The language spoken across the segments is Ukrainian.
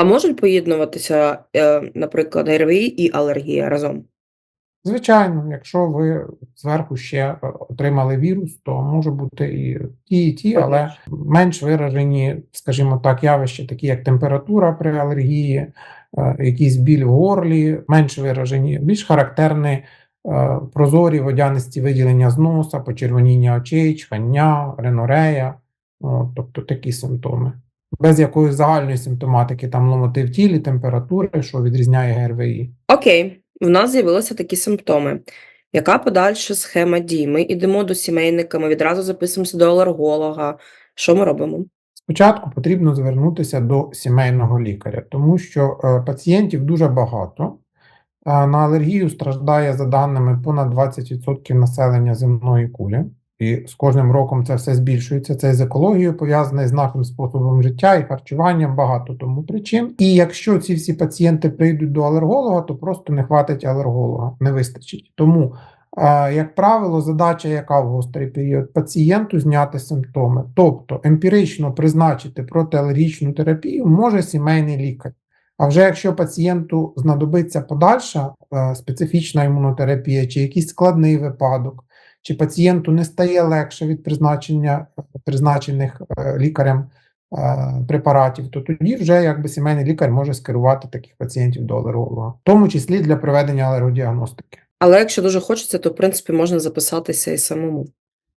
А можуть поєднуватися, е, наприклад, ГРВІ і алергія разом? Звичайно, якщо ви зверху ще е, отримали вірус, то може бути і ті, і ті, але менш виражені, скажімо так, явища, такі як температура при алергії, е, якийсь біль в горлі, менш виражені, більш характерні прозорі водянисті виділення з носа, почервоніння очей, чхання, ренорея, тобто такі симптоми. Без якоїсь загальної симптоматики, там ломоти в тілі, температури, що відрізняє ГРВІ. Окей, в нас з'явилися такі симптоми. Яка подальша схема дій? Ми йдемо до сімейника, ми відразу записуємося до алерголога. Що ми робимо? Спочатку потрібно звернутися до сімейного лікаря, тому що е, пацієнтів дуже багато. Е, На алергію страждає, за даними, понад 20% населення земної кулі. І з кожним роком це все збільшується. Це з екологією пов'язане з нашим способом життя і харчуванням, багато тому причин. І якщо ці всі пацієнти прийдуть до алерголога, то просто не хватить алерголога, не вистачить. Тому, як правило, задача, яка в гострий період пацієнту зняти симптоми, тобто емпірично призначити протиалергічну терапію, може сімейний лікар. А вже якщо пацієнту знадобиться подальша е, специфічна імунотерапія чи якийсь складний випадок, чи пацієнту не стає легше від призначення призначених е, лікарем е, препаратів, то тоді вже якби сімейний лікар може скерувати таких пацієнтів до алерголога, в тому числі для проведення алергодіагностики. Але якщо дуже хочеться, то в принципі можна записатися і самому.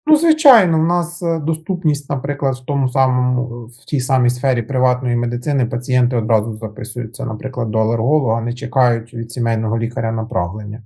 Ну, звичайно, в нас е, доступність, наприклад, в тому самому в тій самій сфері приватної медицини пацієнти одразу записуються, наприклад, до алерголога, не чекають від сімейного лікаря направлення.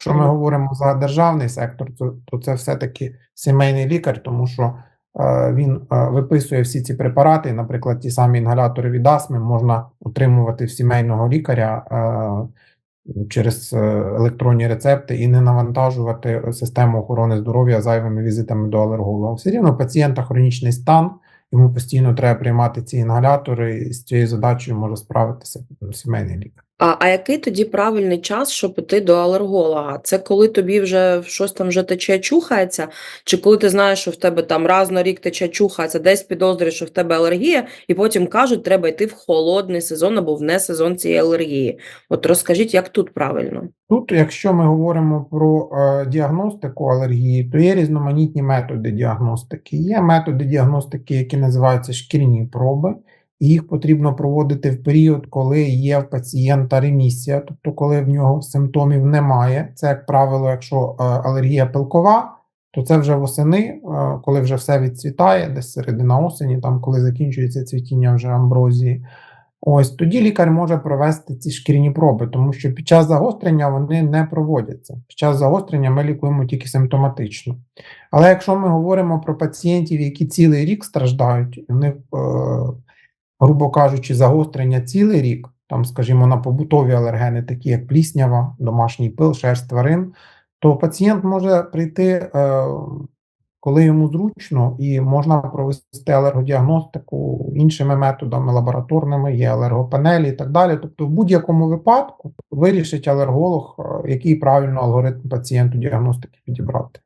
Якщо ми говоримо за державний сектор, то, це все-таки сімейний лікар, тому що е, він е, виписує всі ці препарати, наприклад, ті самі інгалятори від астми можна отримувати в сімейного лікаря е, через електронні рецепти і не навантажувати систему охорони здоров'я зайвими візитами до алерголога. Все рівно пацієнта хронічний стан, йому постійно треба приймати ці інгалятори, і з цією задачею може справитися сімейний лікар. А, а який тоді правильний час, щоб піти до алерголога? Це коли тобі вже щось там вже тече, чухається, чи коли ти знаєш, що в тебе там раз на рік тече, чухається, десь підозрюєш, що в тебе алергія, і потім кажуть, треба йти в холодний сезон або в не сезон цієї алергії. От розкажіть, як тут правильно? Тут, якщо ми говоримо про е, діагностику алергії, то є різноманітні методи діагностики. Є методи діагностики, які називаються шкірні проби, і їх потрібно проводити в період, коли є в пацієнта ремісія, тобто коли в нього симптомів немає. Це, як правило, якщо е, алергія пилкова, то це вже восени, е, коли вже все відцвітає, десь середина осені, там коли закінчується цвітіння вже амброзії. Ось тоді лікар може провести ці шкірні проби, тому що під час загострення вони не проводяться. Під час загострення ми лікуємо тільки симптоматично. Але якщо ми говоримо про пацієнтів, які цілий рік страждають, в них, е, грубо кажучи, загострення цілий рік, там, скажімо, на побутові алергени, такі як пліснява, домашній пил, шерсть тварин, то пацієнт може прийти. Е, коли йому зручно, і можна провести алергодіагностику іншими методами, лабораторними, є алергопанелі і так далі. Тобто, в будь-якому випадку вирішить алерголог, е, який правильно алгоритм пацієнту діагностики підібрати.